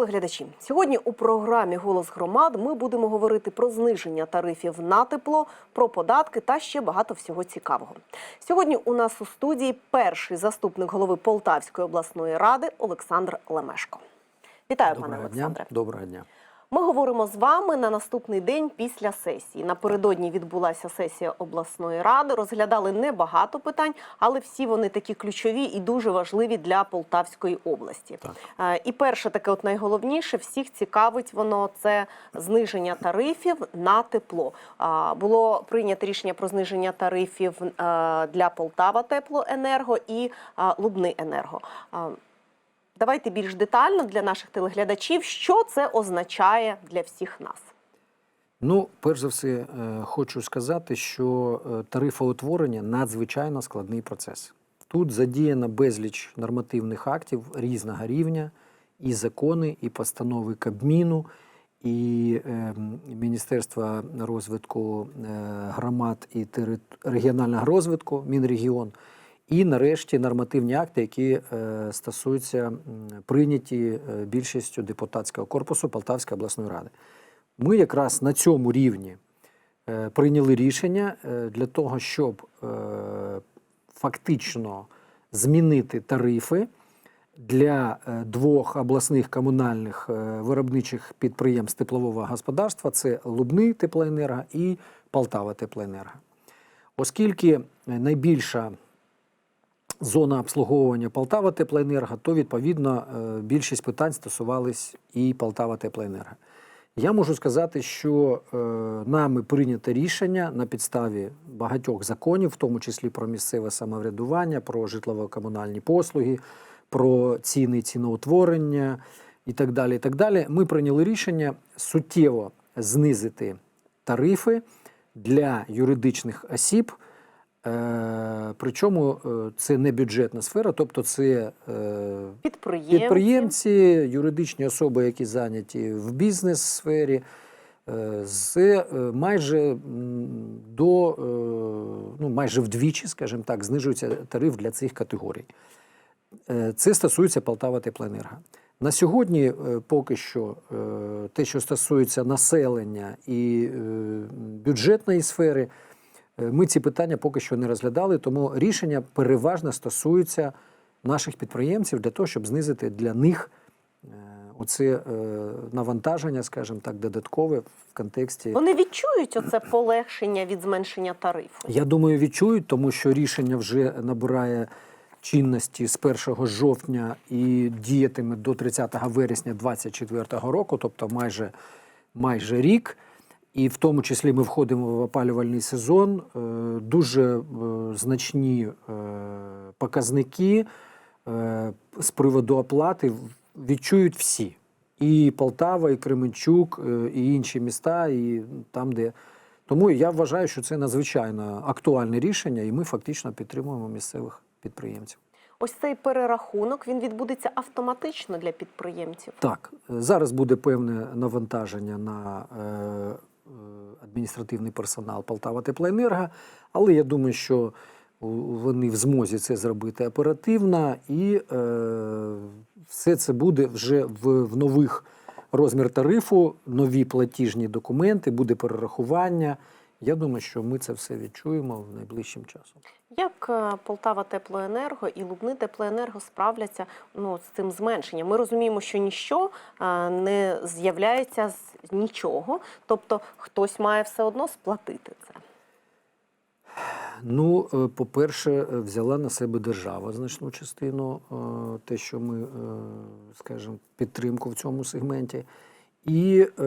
телеглядачі, сьогодні у програмі Голос громад ми будемо говорити про зниження тарифів на тепло, про податки та ще багато всього цікавого. Сьогодні у нас у студії перший заступник голови Полтавської обласної ради Олександр Лемешко. Вітаю, пане Олександре. дня. Доброго дня. Ми говоримо з вами на наступний день після сесії. Напередодні відбулася сесія обласної ради. Розглядали небагато питань, але всі вони такі ключові і дуже важливі для Полтавської області. Так. Е, І перше, таке, от найголовніше, всіх цікавить воно це зниження тарифів на тепло. Було прийнято рішення про зниження тарифів е, для Полтава Теплоенерго і Лубни Енерго. Давайте більш детально для наших телеглядачів, що це означає для всіх нас. Ну, перш за все, е, хочу сказати, що е, тарифоутворення надзвичайно складний процес. Тут задіяно безліч нормативних актів різного рівня, і закони, і постанови Кабміну, і е, Міністерства розвитку е, громад і регіонального розвитку, Мінрегіон. І нарешті нормативні акти, які е, стосуються прийняті е, більшістю депутатського корпусу Полтавської обласної ради. Ми якраз на цьому рівні е, прийняли рішення для того, щоб фактично змінити тарифи для двох обласних комунальних виробничих підприємств теплового господарства: це Лубни Теплоенерго і Полтава Теплоенерго. Оскільки найбільша зона обслуговування Полтава Теплоенерго, то відповідно е, більшість питань стосувались і Полтава Теплоенерго. Я можу сказати, що е, нами прийнято рішення на підставі багатьох законів, в тому числі про місцеве самоврядування, про житлово-комунальні послуги, про ціни ціноутворення і так далі. І так далі. Ми прийняли рішення суттєво знизити тарифи для юридичних осіб. Е, причому е, це не бюджетна сфера, тобто це е, Підприємці, підприємці, юридичні особи, які зайняті в бізнес-сфері, з майже до ну, майже вдвічі, скажімо так, знижується тариф для цих категорій. Це стосується Полтава Теплоенерго. На сьогодні поки що те, що стосується населення і бюджетної сфери, ми ці питання поки що не розглядали, тому рішення переважно стосуються наших підприємців для того, щоб знизити для них е, оце е, навантаження, скажімо так, додаткове в контексті. вони відчують оце полегшення від зменшення тарифу. Я думаю, відчують, тому що рішення вже набирає чинності з 1 жовтня і діятиме до 30 вересня 2024 року, тобто майже, майже рік. І в тому числі ми входимо в опалювальний сезон. Е, Дуже е, значні е, показники з приводу оплати відчують всі. І Полтава, і Кременчук, і інші міста, і там, де. Тому я вважаю, що це надзвичайно актуальне рішення, і ми фактично підтримуємо місцевих підприємців. Ось цей перерахунок він відбудеться автоматично для підприємців. Так, зараз буде певне навантаження на адміністративний персонал Полтава Теплоенерго, але я думаю, що вони в змозі це зробити оперативно, і е, все це буде вже в, в нових розмір тарифу, нові платіжні документи, буде перерахування. Я думаю, що ми це все відчуємо в найближчим часом. Як е, Полтава Теплоенерго і Лубни Теплоенерго справляться ну, з цим зменшенням? Ми розуміємо, що ніщо е, не з'являється з нічого, тобто хтось має все одно сплатити це. Ну, е, по-перше, взяла на себе держава значну частину, те, що ми, скажімо, підтримку в цьому сегменті. І е,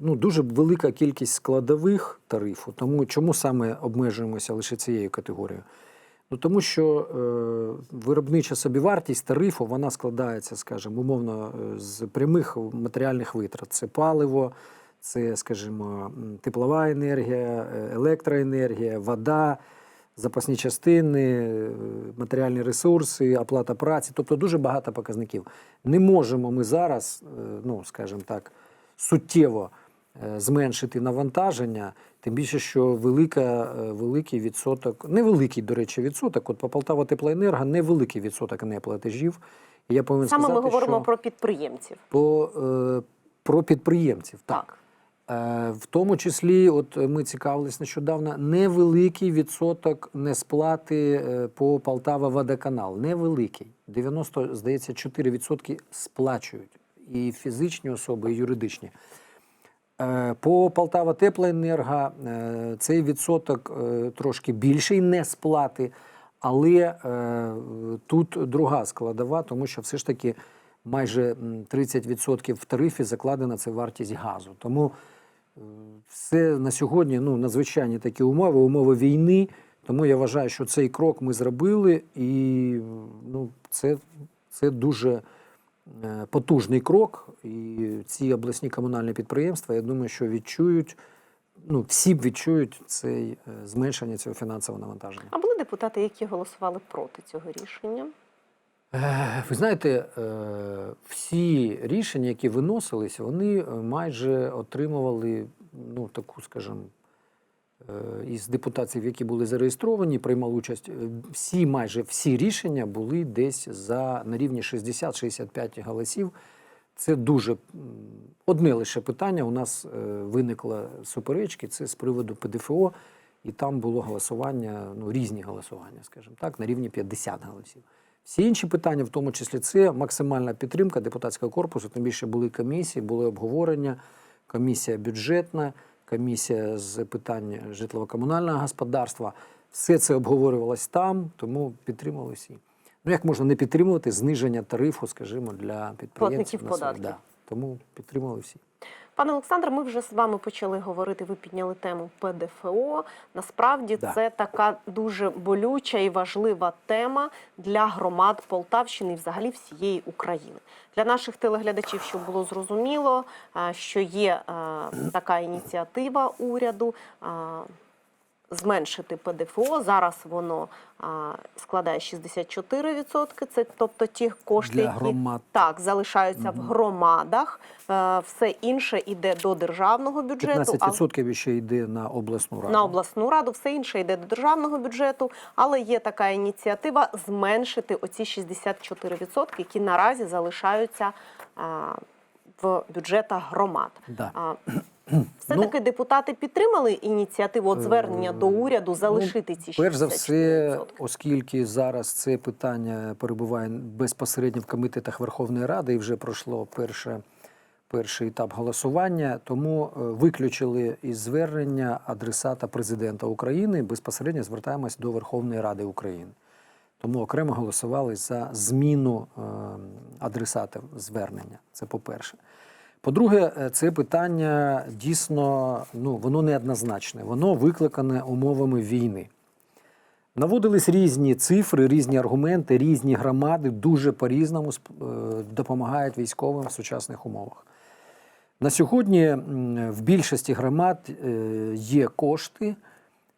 ну, дуже велика кількість складових тарифу. Тому чому саме обмежуємося лише цією категорією? Ну, тому що е, виробнича собівартість тарифу вона складається, скажімо, умовно, е, з прямих матеріальних витрат. Це паливо, це, скажімо, теплова енергія, е, електроенергія, вода, запасні частини, е, матеріальні ресурси, оплата праці, тобто дуже багато показників. Не можемо ми зараз, е, ну, скажімо так, суттєво е, зменшити навантаження, тим більше, що велика, великий відсоток, невеликий, до речі, відсоток. От по Полтава Теплоенерго невеликий відсоток неплатежів. Я повинен Саме ми говоримо що про підприємців. по, е, про підприємців. Так. Е, В тому числі, от ми цікавились нещодавно, невеликий відсоток несплати е, по Полтава водоканал. Невеликий. 90, здається, 4% сплачують. І фізичні особи, і юридичні. Е, По Полтава Теплоенерго е, цей відсоток е, трошки більший несплати, але е, тут друга складова, тому що все ж таки майже м, 30% в тарифі закладена це вартість газу. Тому е, все на сьогодні ну, надзвичайні такі умови, умови війни. Тому я вважаю, що цей крок ми зробили, і ну, це, це дуже е, потужний крок. І ці обласні комунальні підприємства, я думаю, що відчують, ну, всі відчують цей е, зменшення цього фінансового навантаження. А були депутати, які голосували проти цього рішення? Ви знаєте, е, всі рішення, які виносились, вони е, майже отримували ну, таку, скажімо, е, із депутатів, які були зареєстровані, приймали участь. Всі майже всі рішення були десь за на рівні 60-65 голосів. Це дуже одне лише питання. У нас виникло суперечки. Це з приводу ПДФО, і там було голосування, ну різні голосування, скажімо так, на рівні 50 голосів. Всі інші питання, в тому числі, це максимальна підтримка депутатського корпусу. Тим більше були комісії, були обговорення, комісія бюджетна, комісія з питань житлово-комунального господарства. Все це обговорювалось там, тому підтримали всі. Ну як можна не підтримувати зниження тарифу, скажімо, для підприємців Платників на податків. Да. Тому підтримали всі. Пане Олександр, ми вже з вами почали говорити. Ви підняли тему ПДФО. Насправді Да. це така дуже болюча і важлива тема для громад Полтавщини і взагалі всієї України. Для наших телеглядачів, щоб було зрозуміло, що є така ініціатива уряду. А, Зменшити ПДФО зараз воно а, складає 64%. Це тобто ті кошти, Для які так залишаються в громадах. Е, Все інше йде до державного бюджету. а 15% ще йде на обласну раду. на обласну раду, все інше йде до державного бюджету, але є така ініціатива зменшити оці 64%, які наразі залишаються а, в бюджетах громад. Да. А, Все-таки депутати підтримали ініціативу от звернення до уряду залишити ці 64%? Ну, Перш за все, оскільки зараз це питання перебуває безпосередньо в комітетах Верховної Ради і вже пройшло перше, перший етап голосування, тому е, виключили із звернення адресата президента України. Безпосередньо звертаємось до Верховної Ради України. Тому окремо голосували за зміну е, адресата звернення. Це по-перше. По-друге, е, це питання дійсно ну, воно неоднозначне, воно викликане умовами війни. Наводились різні цифри, різні аргументи, різні громади дуже по-різному е, допомагають військовим в сучасних умовах. На сьогодні в більшості громад е, є кошти,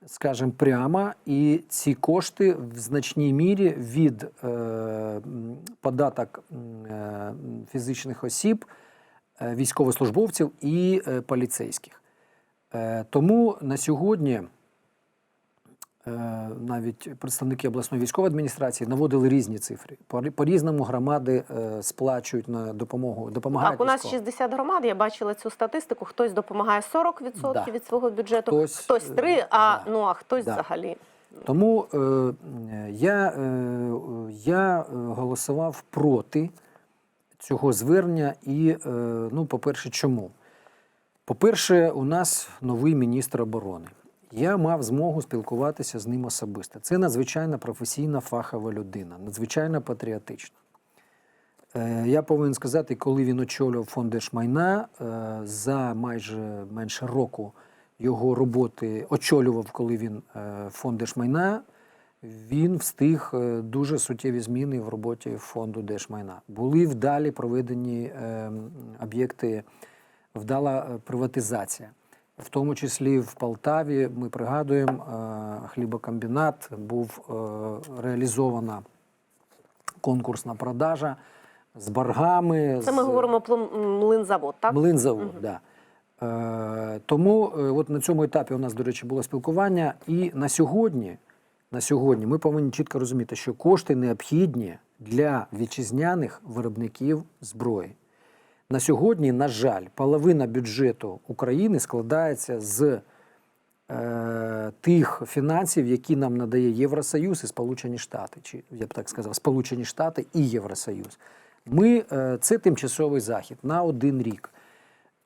скажімо, прямо, і ці кошти в значній мірі від податок фізичних осіб, військовослужбовців і е, поліцейських. Е, Тому на сьогодні е, навіть представники обласної військової адміністрації наводили різні цифри. По- По-різному громади е, сплачують на допомогу, допомагають Так, у нас військовим. 60 громад. Я бачила цю статистику. Хтось допомагає 40% Да. від свого бюджету, Хтось, хтось, е, 3, а да. ну а хтось Да. взагалі. Тому е, я, е, я е, голосував проти цього звернення. І, е, ну, по-перше, чому? По-перше, у нас новий міністр оборони. Я мав змогу спілкуватися з ним особисто. Це надзвичайно професійна фахова людина, надзвичайно патріотична. Е, Я повинен сказати, коли він очолював фонд держмайна, е, за майже менше року його роботи очолював, коли він фонд держмайна, він встиг е, дуже суттєві зміни в роботі фонду держмайна. Були вдалі проведені е, об'єкти, вдала е, приватизація. В тому числі в Полтаві ми пригадуємо, е, хлібокомбінат був е, реалізована конкурсна продажа з боргами. Це ми з- говоримо про млинзавод, так? Млинзавод, да. Е, тому от на цьому етапі у нас, до речі, було спілкування. І на сьогодні, на сьогодні ми повинні чітко розуміти, що кошти необхідні для вітчизняних виробників зброї. На сьогодні, на жаль, половина бюджету України складається з е, тих фінансів, які нам надає Євросоюз і Сполучені Штати, чи я б так сказав, Сполучені Штати і Євросоюз. Ми е, це тимчасовий захід на один рік.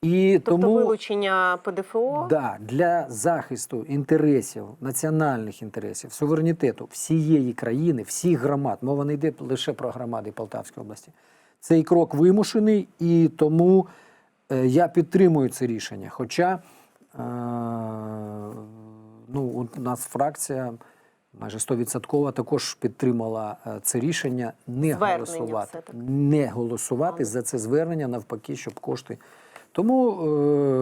І Тобто тому вилучення ПДФО да, для захисту інтересів, національних інтересів, суверенітету всієї країни, всіх громад, мова не йде лише про громади Полтавської області. Цей крок вимушений, і тому е, я підтримую це рішення. Хоча е, ну, у нас фракція майже 100% також підтримала е, це рішення не Звернення голосувати, не голосувати за це звернення, навпаки, щоб кошти. Тому,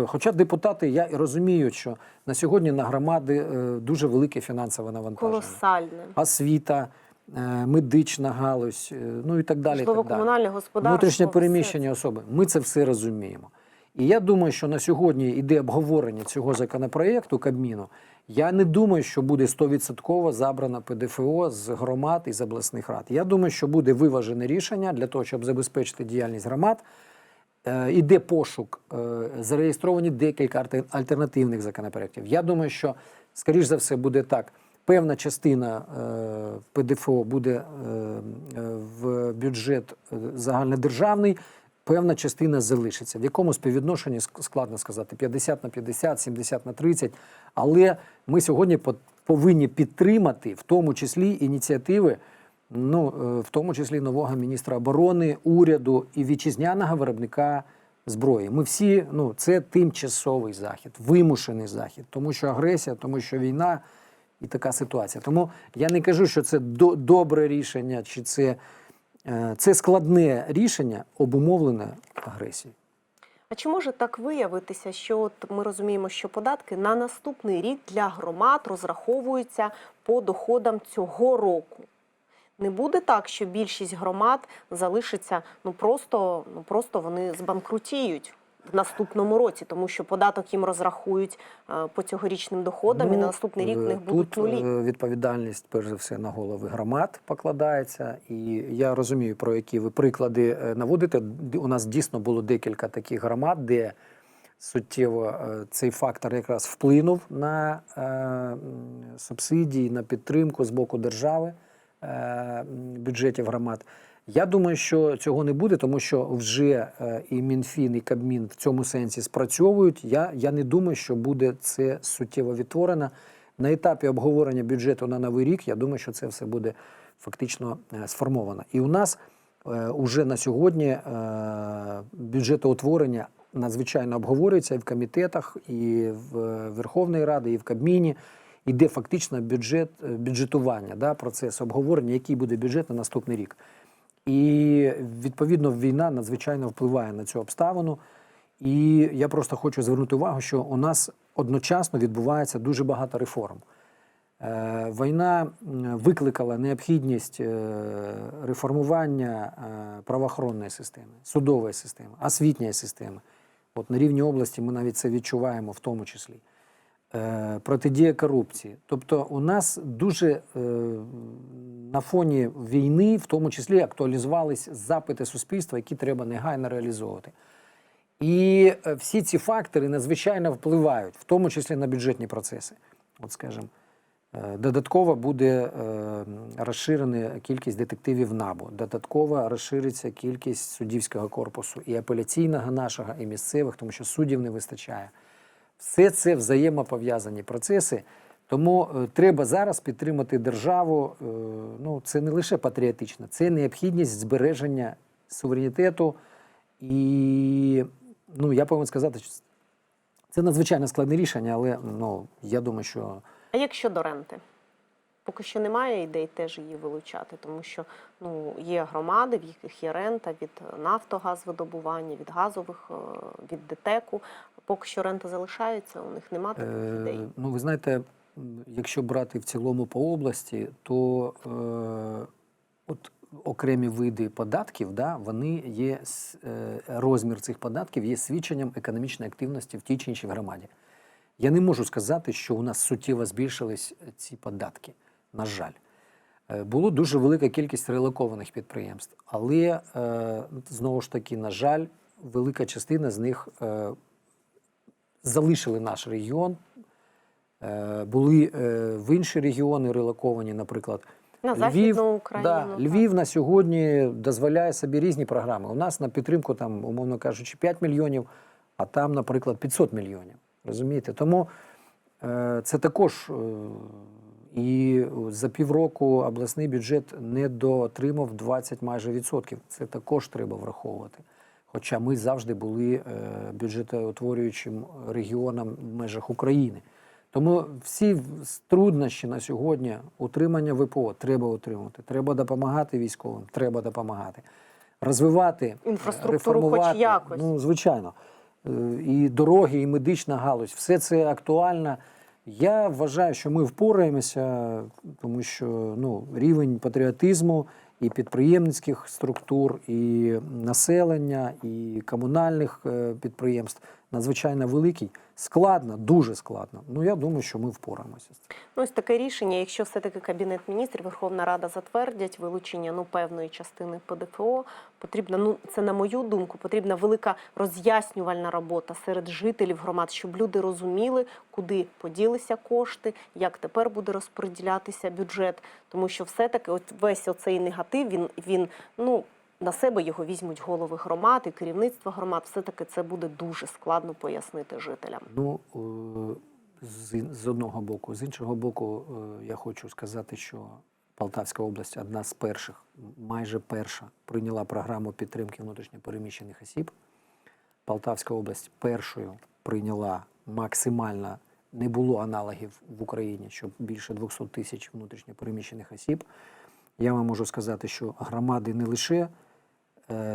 е, хоча депутати, я розумію, що на сьогодні на громади е, дуже велике фінансове навантаження. колосальне. Освіта, е, медична галузь, ну і так далі. і Можливо, так далі. комунальне господарство. Внутрішньо все особи. Ми це все розуміємо. І я думаю, що на сьогодні йде обговорення цього законопроєкту Кабміну. Я не думаю, що буде 100% забрано ПДФО з громад і з обласних рад. Я думаю, що буде виважене рішення для того, щоб забезпечити діяльність громад. Е, Іде пошук, е, зареєстровані декілька альтернативних законопроєктів. Я думаю, що, скоріш за все, буде так. Певна частина е, ПДФО буде в бюджет загальнодержавний, певна частина залишиться. В якому співвідношенні складно сказати 50 на 50, 70 на 30. Але ми сьогодні по- повинні підтримати в тому числі ініціативи ну, е, в тому числі нового міністра оборони, уряду і вітчизняного виробника зброї. Ми всі, ну, це тимчасовий захід, вимушений захід, тому що агресія, тому що війна і така ситуація. Тому я не кажу, що це до, добре рішення, чи це, е, це складне рішення, обумовлене агресією. А чи може так виявитися, що от ми розуміємо, що податки на наступний рік для громад розраховуються по доходам цього року? Не буде так, що більшість громад залишиться ну просто, ну просто вони збанкрутіють в наступному році, тому що податок їм розрахують е, по цьогорічним доходам, і на наступний рік в е, них будуть тут нулі. е, відповідальність, перш за все, на голови громад покладається. І я розумію, про які ви приклади наводите. У нас дійсно було декілька таких громад, де суттєво цей фактор якраз вплинув на субсидії, на підтримку з боку держави бюджетів громад. Я думаю, що цього не буде, тому що вже е, і Мінфін, і Кабмін в цьому сенсі спрацьовують. Я, я не думаю, що буде це суттєво відтворено. На етапі обговорення бюджету на новий рік, я думаю, що це все буде фактично е, сформовано. І у нас е, уже на сьогодні е, бюджетоутворення надзвичайно обговорюється і в комітетах, і в Верховної Ради, і в Кабміні. Іде фактично бюджет, е, бюджетування, да, процес обговорення, який буде бюджет на наступний рік. І відповідно війна надзвичайно впливає на цю обставину. І я просто хочу звернути увагу, що у нас одночасно відбувається дуже багато реформ. Е, Війна викликала необхідність е, реформування правоохоронної системи, судової системи, освітньої системи. От на рівні області ми навіть це відчуваємо в тому числі. Е, Протидія корупції. Тобто, у нас дуже е, на фоні війни, в тому числі, актуалізувались запити суспільства, які треба негайно реалізовувати. І е, всі ці фактори надзвичайно впливають, в тому числі на бюджетні процеси. От, скажімо, додатково буде розширена кількість детективів НАБУ, додатково розшириться кількість суддівського корпусу і апеляційного нашого, і місцевих, тому що суддів не вистачає. Все це взаємопов'язані процеси. Тому е, треба зараз підтримати державу. е, ну, це не лише патріотично, це необхідність збереження суверенітету. І ну, я повинен сказати, що це надзвичайно складне рішення, але ну, я думаю, що А як щодо ренти? Поки що немає ідей теж її вилучати, тому що ну, є громади, в яких є рента від нафтогазвидобування, від газових, е, від ДТЕКу. Поки що рента залишається, у них немає таких Е, ідей. Ну, ви знаєте, якщо брати в цілому по області, то е, от окремі види податків, да, вони є е, розмір цих податків є свідченням економічної активності в тій чи іншій громаді. Я не можу сказати, що у нас суттєво збільшились ці податки. На жаль, Е, було дуже велика кількість релокованих підприємств, але е, знову ж таки, на жаль, велика частина з них е, залишили наш регіон, е, були е, в інші регіони релоковані, наприклад. На Львів, Україну, Да. Львів на сьогодні дозволяє собі різні програми. У нас на підтримку, там, умовно кажучи, 5 мільйонів, а там, наприклад, 500 мільйонів. Розумієте? Тому е, це також. Е, і за півроку обласний бюджет не дотримав 20 майже відсотків. Це також треба враховувати. Хоча ми завжди були е, бюджетоутворюючим регіоном в межах України. Тому всі труднощі на сьогодні утримання ВПО треба утримувати. Треба допомагати військовим, треба допомагати. Розвивати е, Інфраструктуру хоч якось. Ну, звичайно. Е, І дороги, і медична галузь, все це актуально. Я вважаю, що ми впораємося, тому що ну, рівень патріотизму і підприємницьких структур, і населення, і комунальних е, підприємств надзвичайно великий. Складно, дуже складно. Ну я думаю, що ми впораємося з цим. Ну, ось таке рішення, якщо все-таки Кабінет міністрів, Верховна Рада затвердять вилучення ну, певної частини ПДФО, потрібна, ну це на мою думку, потрібна велика роз'яснювальна робота серед жителів громад, щоб люди розуміли, куди поділися кошти, як тепер буде розподілятися бюджет. Тому що все-таки от весь оцей негатив, він, він ну. На себе його візьмуть голови громад і керівництво громад. Все таки це буде дуже складно пояснити жителям. Ну, е, з, одного боку. З іншого боку, е, я хочу сказати, що Полтавська область одна з перших, майже перша, прийняла програму підтримки внутрішньопереміщених осіб. Полтавська область першою прийняла максимально, не було аналогів в Україні, щоб більше 200 тисяч внутрішньопереміщених осіб. Я вам можу сказати, що громади не лише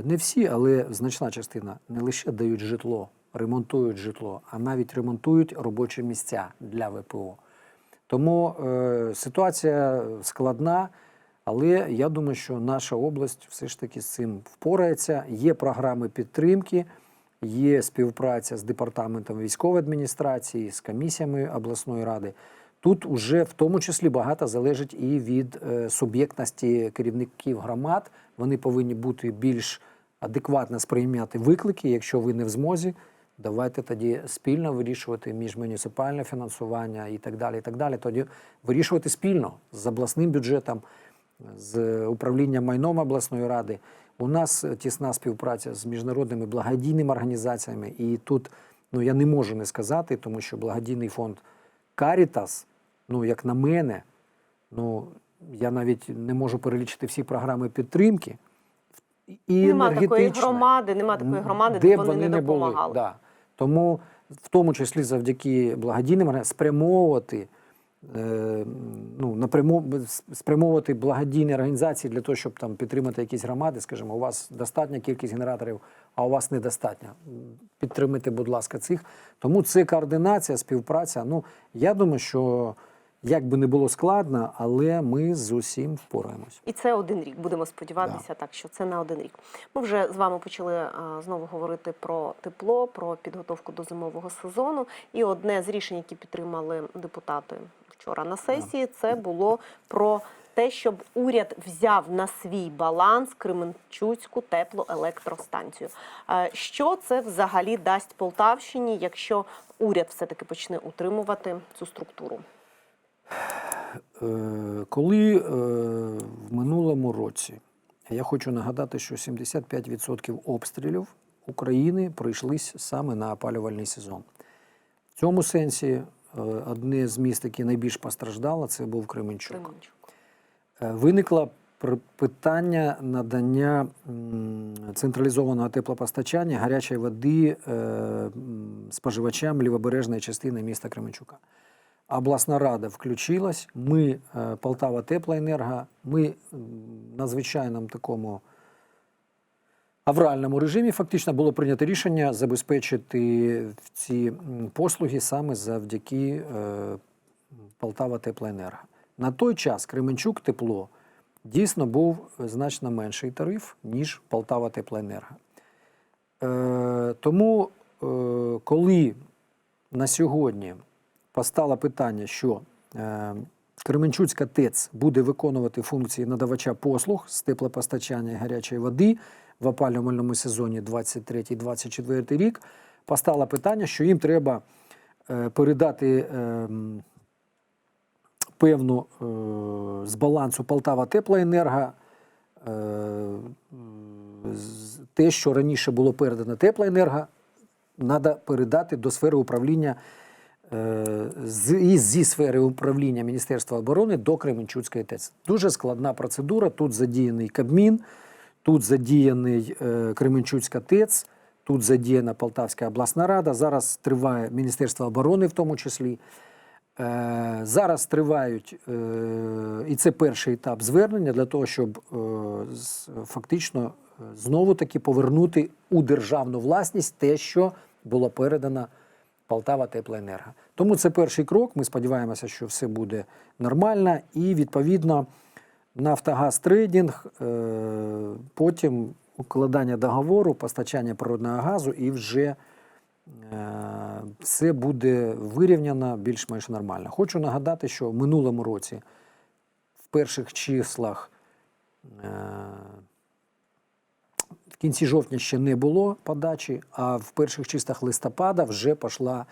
Не всі, але значна частина не лише дають житло, ремонтують житло, а навіть ремонтують робочі місця для ВПО. Тому е, ситуація складна, але я думаю, що наша область все ж таки з цим впорається. Є програми підтримки, є співпраця з департаментом військової адміністрації, з комісіями обласної ради. Тут уже в тому числі багато залежить і від е, суб'єктності керівників громад. Вони повинні бути більш адекватно сприйняти виклики. Якщо ви не в змозі, давайте тоді спільно вирішувати міжмуніципальне фінансування і так далі. І так далі. Тоді вирішувати спільно з обласним бюджетом, з управлінням майном обласної ради. У нас тісна співпраця з міжнародними благодійними організаціями, і тут ну я не можу не сказати, тому що благодійний фонд Карітас, ну як на мене, ну я навіть не можу перелічити всі програми підтримки. І Нема такої громади, нема такої громади, де де, б вони, не були. допомагали. Да. Тому в тому числі завдяки благодійним спрямовувати. е, Ну, напряму спрямовувати благодійні організації для того, щоб там підтримати якісь громади. Скажімо, у вас достатня кількість генераторів, а у вас недостатня. Підтримайте, будь ласка, цих. Тому це координація, співпраця. Ну, я думаю, що як би не було складно, але ми з усім впораємось. І це один рік. Будемо сподіватися, так що це на один рік. Ми вже з вами почали а, знову говорити про тепло, про підготовку до зимового сезону. І одне з рішень, які підтримали депутати вчора на сесії, це було про те, щоб уряд взяв на свій баланс Кременчуцьку теплоелектростанцію. Що це взагалі дасть Полтавщині, якщо уряд все таки почне утримувати цю структуру? Е, Коли е, в минулому році я хочу нагадати, що 75% обстрілів України прийшлись саме на опалювальний сезон. В цьому сенсі е, одне з міст, яке найбільш постраждало, це був Кременчук. Кременчук. Виникло питання надання централізованого теплопостачання гарячої води споживачам лівобережної частини міста Кременчука. Обласна рада включилась. Ми, е, Полтава Теплоенерго, ми на звичайному такому авральному режимі фактично було прийнято рішення забезпечити ці послуги саме завдяки е, Полтава Теплоенерго. На той час Кременчук тепло дійсно був значно менший тариф, ніж Полтава Теплоенерго. Е, тому, коли на сьогодні постало питання, що е, Кременчуцька ТЕЦ буде виконувати функції надавача послуг з теплопостачання і гарячої води в опалювальному сезоні 23-24 рік, постало питання, що їм треба е, передати ем, певну е, з балансу Полтава Теплоенерго те, що раніше було передано Теплоенерго, треба передати до сфери управління зі сфери управління Міністерства оборони до Кременчуцької ТЕЦ. Дуже складна процедура. Тут задіяний Кабмін, тут задіяний е, Кременчуцька ТЕЦ, тут задіяна Полтавська обласна рада. Зараз триває Міністерство оборони, в тому числі. Е, Зараз тривають, е, і це перший етап звернення для того, щоб е, фактично е, знову таки повернути у державну власність те, що було передано Полтава Теплоенерго. Тому це перший крок. Ми сподіваємося, що все буде нормально, і відповідно Нафтогаз трейдинг, е, потім укладання договору, постачання природного газу і вже е, все буде вирівняно більш-менш нормально. Хочу нагадати, що в минулому році в перших числах е, кінці жовтня ще не було подачі, а в перших числах листопада вже пішла.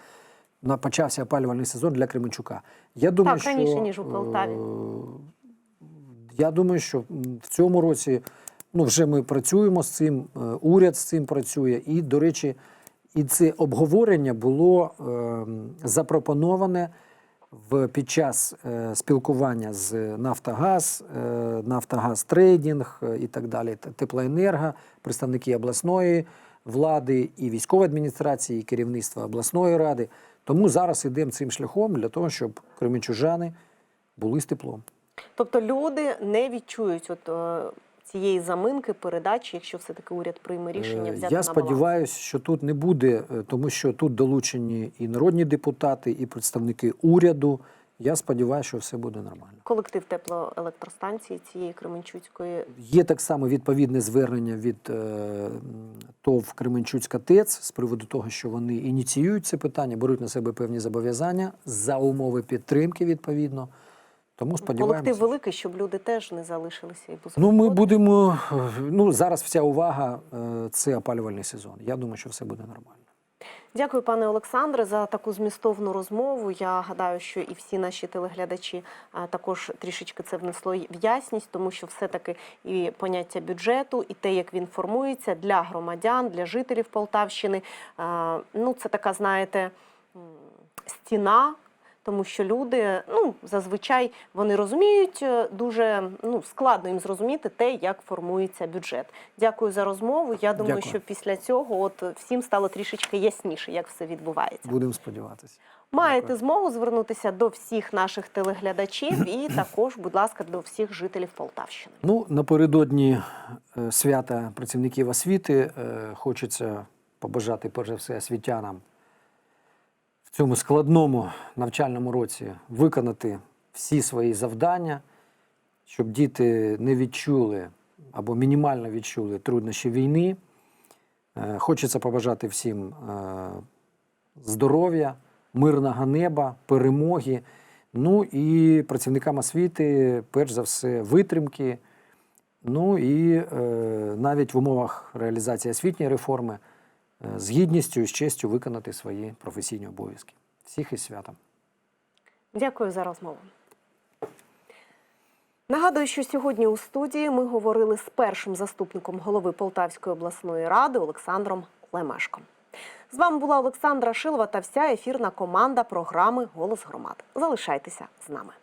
на- Почався опалювальний сезон для Кременчука. Я думаю, Так, раніше, ніж у Полтаві. е, Я думаю, що в цьому році ну, вже ми працюємо з цим, е, уряд з цим працює. І, до речі, і це обговорення було ем, запропоноване в, під час е, спілкування з Нафтогаз, е, Нафтогаз Трейдінг е, і так далі, Теплоенерго, представники обласної влади і військової адміністрації, і керівництва обласної ради. Тому зараз йдемо цим шляхом для того, щоб кременчужани були з теплом. Тобто люди не відчують от, е, цієї заминки передачі, якщо все-таки уряд прийме рішення Е, взяти Я сподіваюся, що тут не буде, е, тому що тут долучені і народні депутати, і представники уряду. Я сподіваюся, що все буде нормально. Колектив теплоелектростанції цієї Кременчуцької Є так само відповідне звернення від е, ТОВ Кременчуцька ТЕЦ з приводу того, що вони ініціюють це питання, беруть на себе певні зобов'язання за умови підтримки відповідно. Тому сподіваємося. колектив великий, щоб люди теж не залишилися і Ну, ми будемо. е, Ну, зараз вся увага е, це опалювальний сезон. Я думаю, що все буде нормально. Дякую, пане Олександре, за таку змістовну розмову. Я гадаю, що і всі наші телеглядачі також трішечки це внесло в ясність, тому що все-таки і поняття бюджету, і те, як він формується для громадян, для жителів Полтавщини. Ну, це така, знаєте, стіна. Тому що люди, ну зазвичай вони розуміють е, дуже ну складно їм зрозуміти те, як формується бюджет. Дякую за розмову. Я думаю, Дякую. що після цього от всім стало трішечки ясніше, як все відбувається. Будемо сподіватися. Маєте Дякую. змогу звернутися до всіх наших телеглядачів і також, будь ласка, до всіх жителів Полтавщини. Ну, напередодні е, свята працівників освіти е, хочеться побажати перш за все освітянам в цьому складному навчальному році виконати всі свої завдання, щоб діти не відчули або мінімально відчули труднощі війни. Е, Хочеться побажати всім е, здоров'я, мирного неба, перемоги. Ну і працівникам освіти, перш за все, витримки. Ну і е, навіть в умовах реалізації освітньої реформи з гідністю і з честю виконати свої професійні обов'язки. Всіх із святом. Дякую за розмову. Нагадую, що сьогодні у студії ми говорили з першим заступником голови Полтавської обласної ради Олександром Лемешком. З вами була Олександра Шилова та вся ефірна команда програми Голос громад. Залишайтеся з нами.